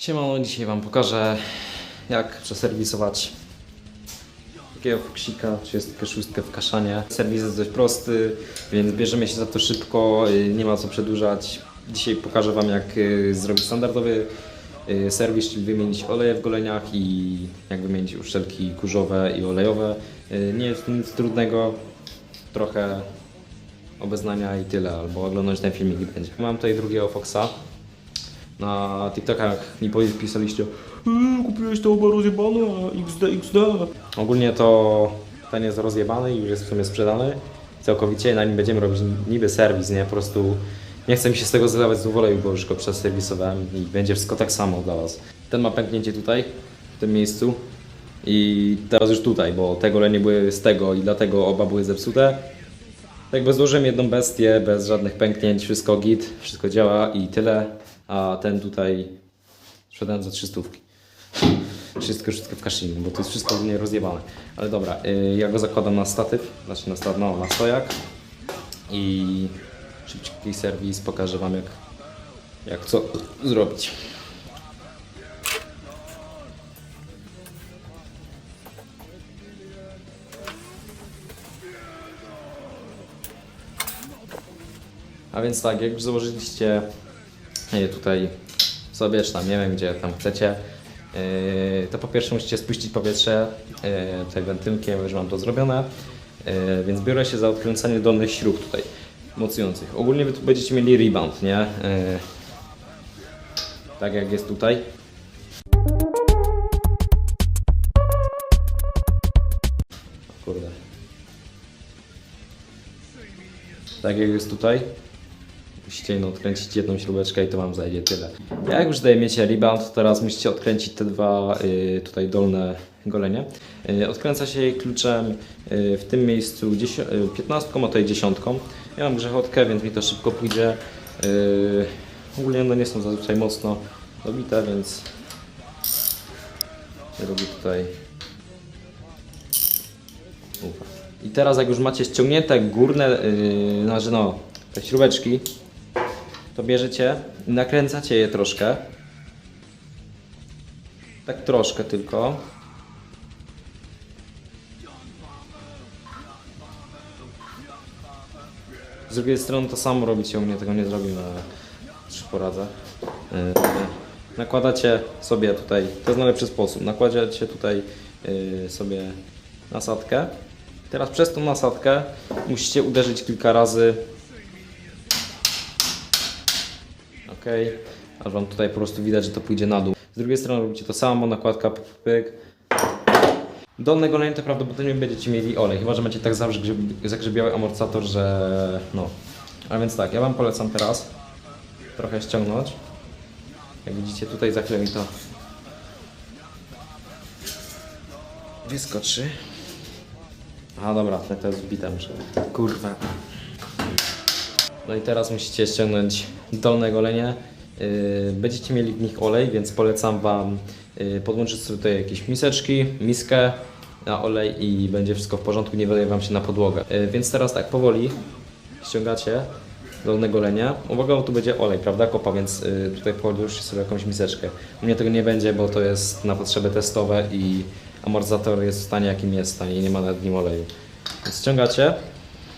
Siemano, dzisiaj Wam pokażę jak przeserwisować takiego foksika 36 w kaszanie. Serwis jest dość prosty, więc bierzemy się za to szybko, y, nie ma co przedłużać. Dzisiaj pokażę Wam jak y, zrobić standardowy y, serwis, czyli wymienić oleje w goleniach i jak wymienić uszczelki kurzowe i olejowe. Nie jest nic trudnego, trochę obeznania i tyle, albo oglądać ten filmik będzie. Mam tutaj drugiego Foxa. Na TikTokach mi pisaliście eee, kupiłeś to oba rozjebane, XD, XD. Ogólnie to ten jest rozjebany i już jest w sumie sprzedany całkowicie. Na nim będziemy robić niby serwis, nie? Po prostu nie chcę mi się z tego zlewać z oleju, bo już go przeserwisowałem i będzie wszystko tak samo dla Was. Ten ma pęknięcie tutaj, w tym miejscu i teraz już tutaj, bo te golenie były z tego i dlatego oba były zepsute. Jakby złożyłem jedną bestię bez żadnych pęknięć, wszystko git, wszystko działa i tyle, a ten tutaj sprzedałem za 300. Wszystko, wszystko w kaszynie, bo to jest wszystko ogólnie rozjebane. Ale dobra, y, ja go zakładam na statyw, znaczy na, sta- no, na stojak i szybki serwis, pokażę Wam jak, jak co zrobić. A więc tak, jak już założyliście e, tutaj sobie, czy tam nie wiem, gdzie tam chcecie, e, to po pierwsze musicie spuścić powietrze e, tutaj wentylkiem, już mam to zrobione, E, więc biorę się za odkręcanie dolnych śrub tutaj, mocujących. Ogólnie wy tu będziecie mieli rebound, nie? Tak jak jest tutaj. Kurde. Tak jak jest tutaj. Musicie no, odkręcić jedną śrubeczkę i to Wam zajdzie tyle. Jak już tutaj miecie rebound, to teraz musicie odkręcić te dwa y, tutaj dolne golenie. Y, odkręca się je kluczem y, w tym miejscu 10, y, 15, a tutaj 10. Ja mam grzechotkę, więc mi to szybko pójdzie. Y, ogólnie one nie są zazwyczaj mocno dobite, więc robię tutaj Ufa. I teraz jak już macie ściągnięte górne, yy, znaczy no, te śrubeczki, to bierzecie nakręcacie je troszkę. Tak troszkę tylko. Z drugiej strony to samo robicie, u mnie tego nie zrobimy, ale trzy poradzę. Yy, nakładacie sobie tutaj, to jest najlepszy sposób, nakładacie tutaj yy, sobie nasadkę. Teraz przez tą nasadkę musicie uderzyć kilka razy. Ok, aż wam tutaj po prostu widać, że to pójdzie na dół. Z drugiej strony robicie to samo, nakładka pyk, pyk. Dolne golenie to prawdopodobnie będziecie mieli olej, chyba że macie tak zagrzebi- zagrzebiały amortyzator, że no. A więc tak, ja wam polecam teraz trochę ściągnąć. Jak widzicie tutaj za chwilę mi to wyskoczy. A dobra, to jest wbite muszę. Kurwa. No i teraz musicie ściągnąć dolne golenie. Yy, będziecie mieli w nich olej, więc polecam Wam yy, podłączyć sobie tutaj jakieś miseczki, miskę na olej i będzie wszystko w porządku, nie wyleje Wam się na podłogę. Yy, więc teraz tak, powoli ściągacie dolne golenie. Uwaga, bo tu będzie olej, prawda, kopa, więc tutaj podłóżcie sobie jakąś miseczkę. U mnie tego nie będzie, bo to jest na potrzeby testowe i amortyzator jest w stanie jakim jest w stanie i nie ma nad nim oleju. Więc ściągacie,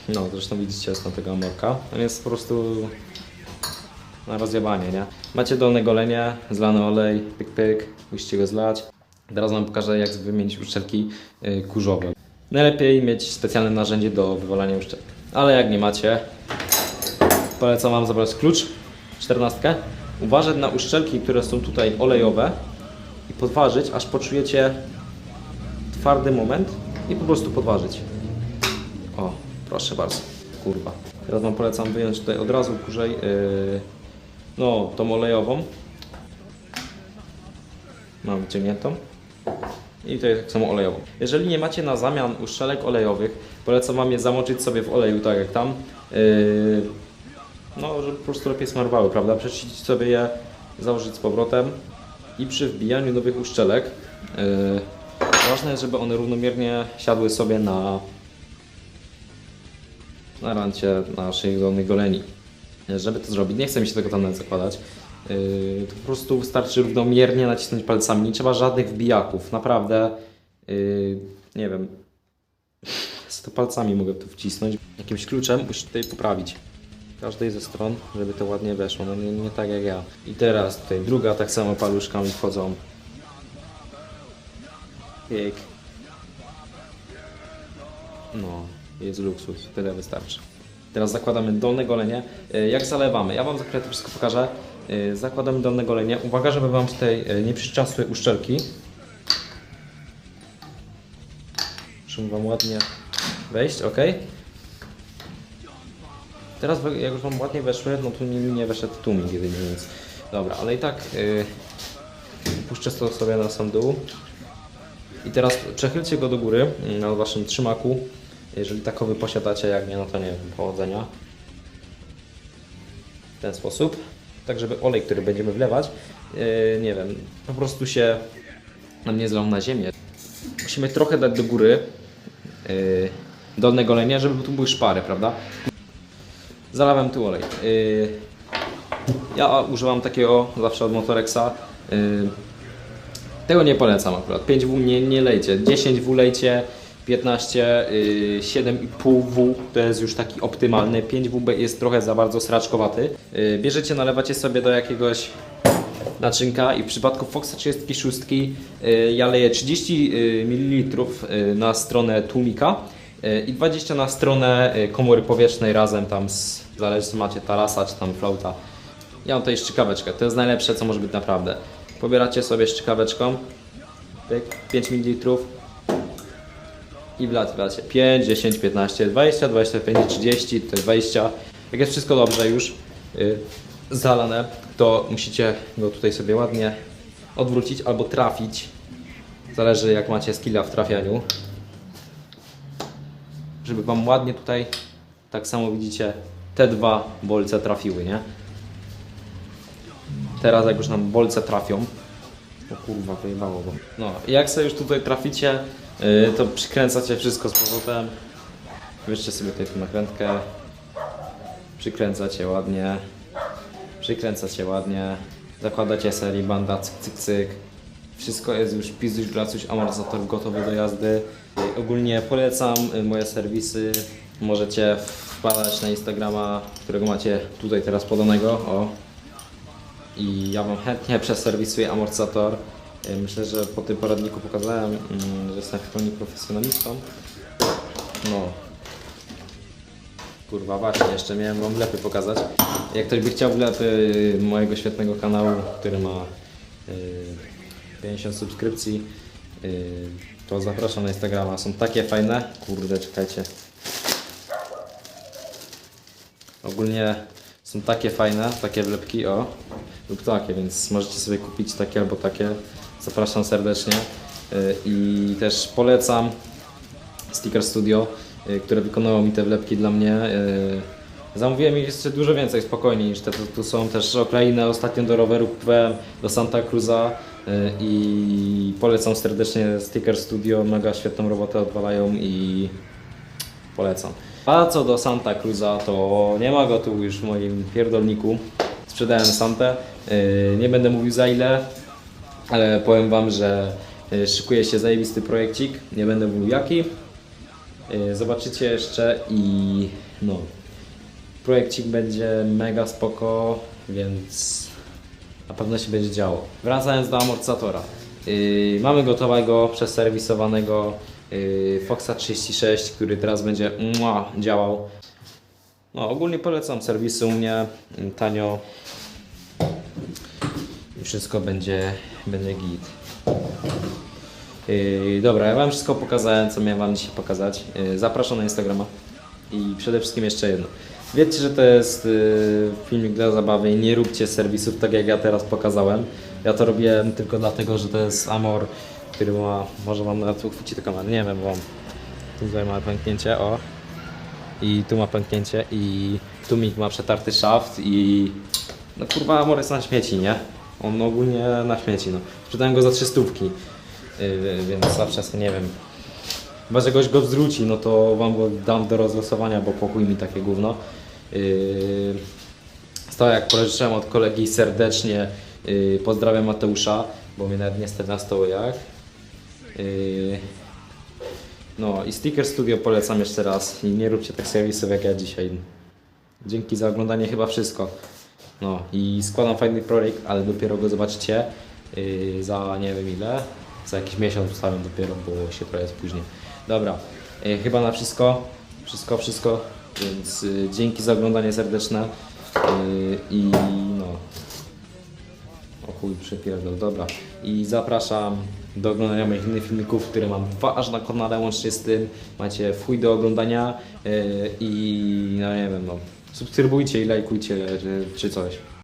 no zresztą widzicie stąd tego amorka, on jest po prostu na rozjebanie, nie? Macie dolne golenie, zlany olej, pyk pyk, musicie go zlać. Teraz Wam pokażę jak wymienić uszczelki yy, kurzowe. Najlepiej mieć specjalne narzędzie do wywalania uszczelek. Ale jak nie macie, polecam Wam zabrać klucz, 14. Uważać na uszczelki, które są tutaj olejowe i podważyć, aż poczujecie twardy moment i po prostu podważyć. O, proszę bardzo. Kurwa. Teraz Wam polecam wyjąć tutaj od razu kurzej, yy, no, tą olejową. Mam wyciągniętą. I tutaj tak samo olejową. Jeżeli nie macie na zamian uszczelek olejowych, polecam Wam je zamoczyć sobie w oleju, tak jak tam. Yy, no, żeby po prostu lepiej smarowały, prawda? Przeczyścić sobie je, założyć z powrotem i przy wbijaniu nowych uszczelek yy, ważne jest, żeby one równomiernie siadły sobie na na rancie naszych dolnych goleni. Żeby to zrobić, nie chcę mi się tego tam nawet zakładać, Yy, to po prostu wystarczy równomiernie nacisnąć palcami. Nie trzeba żadnych wbijaków. Naprawdę, yy, nie wiem, z to palcami mogę tu wcisnąć. Jakimś kluczem musisz tutaj poprawić każdej ze stron, żeby to ładnie weszło. No nie, nie tak jak ja. I teraz tutaj druga, tak samo paluszkami wchodzą. Piek. No, jest luksus, tyle wystarczy. Teraz zakładamy dolne golenie. E, Jak zalewamy? Ja Wam za chwilę to wszystko pokażę. E, Zakładamy dolne golenie. Uwaga, żeby Wam tutaj e, nie przyczasły uszczelki. Muszę Wam ładnie wejść, ok? Teraz jak już Wam ładnie weszły, no tu nie, nie weszedł tłumik jedynie, więc dobra, ale i tak yy, puszczę to sobie na sam dół. I teraz przechylcie go do góry mm, na Waszym trzymaku. Jeżeli takowy posiadacie, jak nie, no to nie wiem, powodzenia. W ten sposób. Tak, żeby olej, który będziemy wlewać, yy, nie wiem, po prostu się nam nie zlał na ziemię. Musimy trochę dać do góry yy, dolne golenie, żeby tu były szpary, prawda? Zalałem tu olej. Yy, ja używam takiego zawsze od Motorexa. Yy, tego nie polecam akurat. 5W nie, nie lejcie. 10W lejcie, 15, yy, 7,5W to jest już taki optymalny. 5W jest trochę za bardzo sraczkowaty. Yy, bierzecie, nalewacie sobie do jakiegoś naczynka i w przypadku Foxa 36 yy, ja leję 30 yy, ml na stronę tłumika i 20 na stronę komory powietrznej razem tam z, zależy czy macie tarasa czy tam flauta. Ja mam tutaj szczykaweczkę, to jest najlepsze co może być naprawdę. Pobieracie sobie szczykaweczką, pyk, 5 ml i wlacie 5, 10, 15, 20, 25, 30, to 20. Jak jest wszystko dobrze już yy, zalane, to musicie go tutaj sobie ładnie odwrócić albo trafić. Zależy jak macie skilla w trafianiu. Żeby Wam ładnie tutaj, tak samo widzicie, te dwa bolce trafiły, nie? Teraz jak już nam bolce trafią, o kurwa, wyjebało go. No, jak sobie już tutaj traficie, yy, to przykręcacie wszystko z powrotem. Weźcie sobie tutaj tę nakrętkę. Przykręcacie ładnie. Przykręcacie ładnie. Zakładacie serii banda, cyk, cyk, cyk. Wszystko jest już pizduś, glacuś, amortyzator gotowy do jazdy. Yy, Ogólnie polecam yy, moje serwisy. Możecie wpadać na Instagrama, którego macie tutaj teraz podanego. O, i ja Wam chętnie przeserwisuję amortyzator. Y, Myślę, że po tym poradniku pokazałem, mm, że jestem w pełni profesjonalistą. No. Kurwa, właśnie, jeszcze miałem Wam wlepy pokazać. Jak ktoś by chciał wlepy mojego świetnego kanału, który ma y, 50 subskrypcji, y, to zapraszam na Instagrama. Są takie fajne. Kurde, czekajcie. Ogólnie są takie fajne, takie wlepki, o, lub takie, więc możecie sobie kupić takie albo takie. Zapraszam serdecznie. Y, I też polecam Sticker Studio, y, które wykonało mi te wlepki dla mnie. Y, Zamówiłem ich jeszcze dużo więcej, spokojniej niż te, tu, są też okleiny ostatnio do roweru kupowałem, do Santa Cruza i polecam serdecznie Sticker Studio, mega świetną robotę odwalają i polecam. A co do Santa Cruza, to nie ma go tu już w moim pierdolniku. Sprzedałem Santę. Nie będę mówił za ile, ale powiem Wam, że yy, szykuje się zajebisty projekcik. Nie będę mówił jaki. Yy, Zobaczycie jeszcze i no. Projekcik będzie mega spoko, więc na pewno się będzie działo. Wracając do amortyzatora. Yy, mamy gotowego, przeserwisowanego yy, Foxa 36, który teraz będzie mua, działał. No, ogólnie polecam serwisy u mnie, yy, tanio. I wszystko będzie, będzie git. Yy, dobra, ja Wam wszystko pokazałem, co miałem Wam dzisiaj pokazać. Yy, zapraszam na Instagrama. I przede wszystkim jeszcze jedno. Wiecie, że to jest yy, filmik dla zabawy i nie róbcie serwisów tak jak ja teraz pokazałem. Ja to robiłem tylko dlatego, że to jest Amor, który ma, może Wam nawet uchwyci tę kamerę, nie wiem, bo tu tutaj ma pęknięcie, o. I tu ma pęknięcie i tu mi ma przetarty szaft i no kurwa Amor jest na śmieci, nie? On ogólnie na śmieci, no. Sprzedałem go za 300 stówki, yy, więc zawsze nie wiem, Chyba, że goś go zwróci, no to wam go dam do rozlosowania, bo pokój mi takie gówno. Yy, Stał jak pożyczyłem od kolegi serdecznie. Yy, pozdrawiam Mateusza, bo mnie nawet nie stać na stoły jak. Yy, no i Sticker Studio polecam jeszcze raz i nie róbcie tak serwisów jak ja dzisiaj. Dzięki za oglądanie chyba wszystko. No i składam fajny projekt, ale dopiero go zobaczycie yy, za nie wiem ile. Za jakiś miesiąc wstawię dopiero, bo się trochę spóźnię. Dobra, yy, chyba na wszystko. Wszystko, wszystko. Więc yy, dzięki za oglądanie serdeczne. Yy, I no. O chuj, przepierdol, dobra. I zapraszam do oglądania moich innych filmików, które mam dwa aż na kanale łącznie z tym. Macie chuj do oglądania yy, i no nie wiem, no. Subskrybujcie i lajkujcie czy, czy coś.